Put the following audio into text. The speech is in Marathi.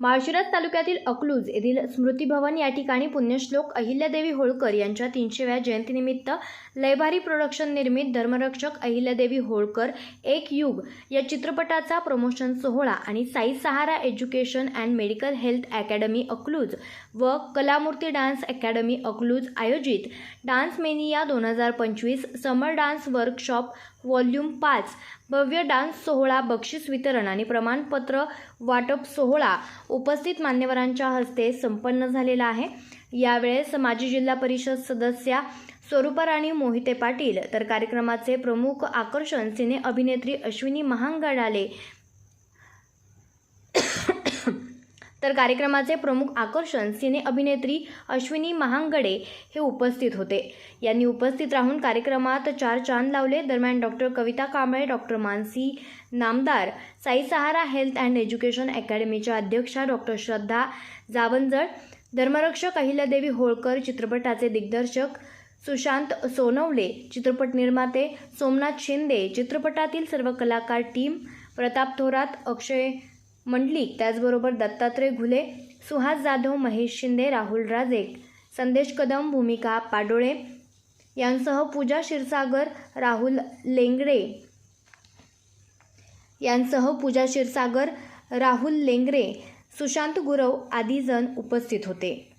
माळशिरस तालुक्यातील अकलूज येथील स्मृतीभवन या ठिकाणी पुण्यश्लोक अहिल्यादेवी होळकर यांच्या तीनशेव्या जयंतीनिमित्त लयभारी प्रोडक्शन निर्मित धर्मरक्षक अहिल्यादेवी होळकर एक युग या चित्रपटाचा प्रमोशन सोहळा आणि Sai Sahara education and medical health academy Akluj व कलामूर्ती डान्स अकॅडमी अकलूज आयोजित. डान्स मेनिया दोन हजार पंचवीस समर डान्स वर्कशॉप व्हॉल्यूम पाच. भव्य डान्स सोहळा बक्षीस वितरण आणि प्रमाणपत्र वाटप सोहळा उपस्थित मान्यवरांच्या हस्ते संपन्न झालेला आहे. यावेळेस माजी जिल्हा परिषद सदस्या स्वरूपाराणी मोहिते पाटील तर कार्यक्रमाचे प्रमुख आकर्षण सिने अभिनेत्री अश्विनी महांगडाले तर कार्यक्रमाचे प्रमुख आकर्षण सिने अभिनेत्री अश्विनी महांगडे हे उपस्थित होते. यांनी उपस्थित राहून कार्यक्रमात चार चांद लावले. दरम्यान doctor Kavita Kamble doctor Mansi Namdar Sai Sahara health and education अकॅडमीच्या अध्यक्षा डॉक्टर श्रद्धा जावंजळ धर्मरक्षक अहिल्यादेवी होळकर चित्रपटाचे दिग्दर्शक सुशांत सोनवले चित्रपट निर्माते सोमनाथ शिंदे चित्रपटातील सर्व कलाकार टीम प्रताप थोरात अक्षय मंडलिक त्याचबरोबर दत्तात्रय घुले सुहास जाधव महेश शिंदे राहुल राजे संदेश कदम भूमिका पाडोळे यांसह पूजा क्षीरसागर राहुल लेंगरे यांसह पूजा क्षीरसागर राहुल लेंगरे सुशांत गुरव आदी जण उपस्थित होते.